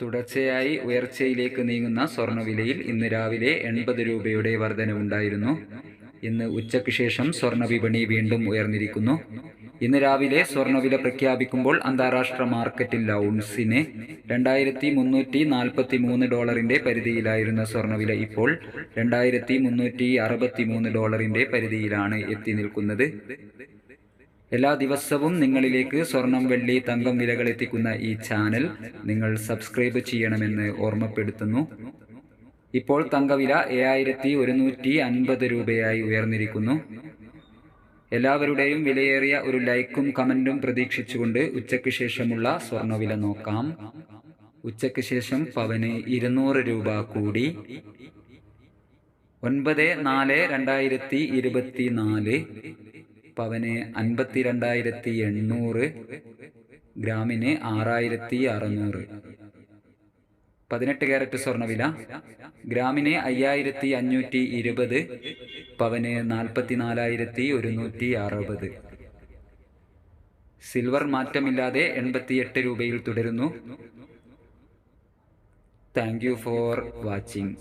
തുടർച്ചയായി ഉയർച്ചയിലേക്ക് നീങ്ങുന്ന സ്വർണവിലയിൽ ഇന്ന് രാവിലെ എൺപത് രൂപയുടെ വർധനവുണ്ടായിരുന്നു. ഇന്ന് ഉച്ചയ്ക്ക് ശേഷം സ്വർണ വിപണി വീണ്ടും ഉയർന്നിരിക്കുന്നു. ഇന്ന് രാവിലെ സ്വർണവില പ്രഖ്യാപിക്കുമ്പോൾ അന്താരാഷ്ട്ര മാർക്കറ്റിൽ ഔൺസിന് രണ്ടായിരത്തി മുന്നൂറ്റി നാൽപ്പത്തി മൂന്ന് ഡോളറിന്റെ പരിധിയിലായിരുന്ന സ്വർണവില ഇപ്പോൾ രണ്ടായിരത്തി മുന്നൂറ്റി അറുപത്തി മൂന്ന് ഡോളറിന്റെ പരിധിയിലാണ് എത്തി നിൽക്കുന്നത്. എല്ലാ ദിവസവും നിങ്ങളിലേക്ക് സ്വർണം വെള്ളി തങ്കം വിലകൾ എത്തിക്കുന്ന ഈ ചാനൽ നിങ്ങൾ സബ്സ്ക്രൈബ് ചെയ്യണമെന്ന് ഓർമ്മപ്പെടുത്തുന്നു. ഇപ്പോൾ തങ്കവില ഏഴായിരത്തി ഒരുന്നൂറ്റി അൻപത് രൂപയായി ഉയർന്നിരിക്കുന്നു. എല്ലാവരുടെയും വിലയേറിയ ഒരു ലൈക്കും കമന്റും പ്രതീക്ഷിച്ചുകൊണ്ട് ഉച്ചയ്ക്ക് ശേഷമുള്ള സ്വർണവില നോക്കാം. ഉച്ചയ്ക്ക് ശേഷം പവന് ഇരുന്നൂറ് രൂപ കൂടി. ഒൻപത് നാല് രണ്ടായിരത്തി ഇരുപത്തി നാല് പവന് അൻപത്തി രണ്ടായിരത്തി എണ്ണൂറ് ഗ്രാമിന് ആറായിരത്തി അറുന്നൂറ് പതിനെട്ട് ക്യാരറ്റ് സ്വർണവില ഗ്രാമിന് അയ്യായിരത്തി അഞ്ഞൂറ്റി ഇരുപത് പവന് നാൽപ്പത്തി നാലായിരത്തി ഒരുന്നൂറ്റി അറുപത് സിൽവർ മാറ്റമില്ലാതെ എൺപത്തിയെട്ട് രൂപയിൽ തുടരുന്നു. Thank you for watching.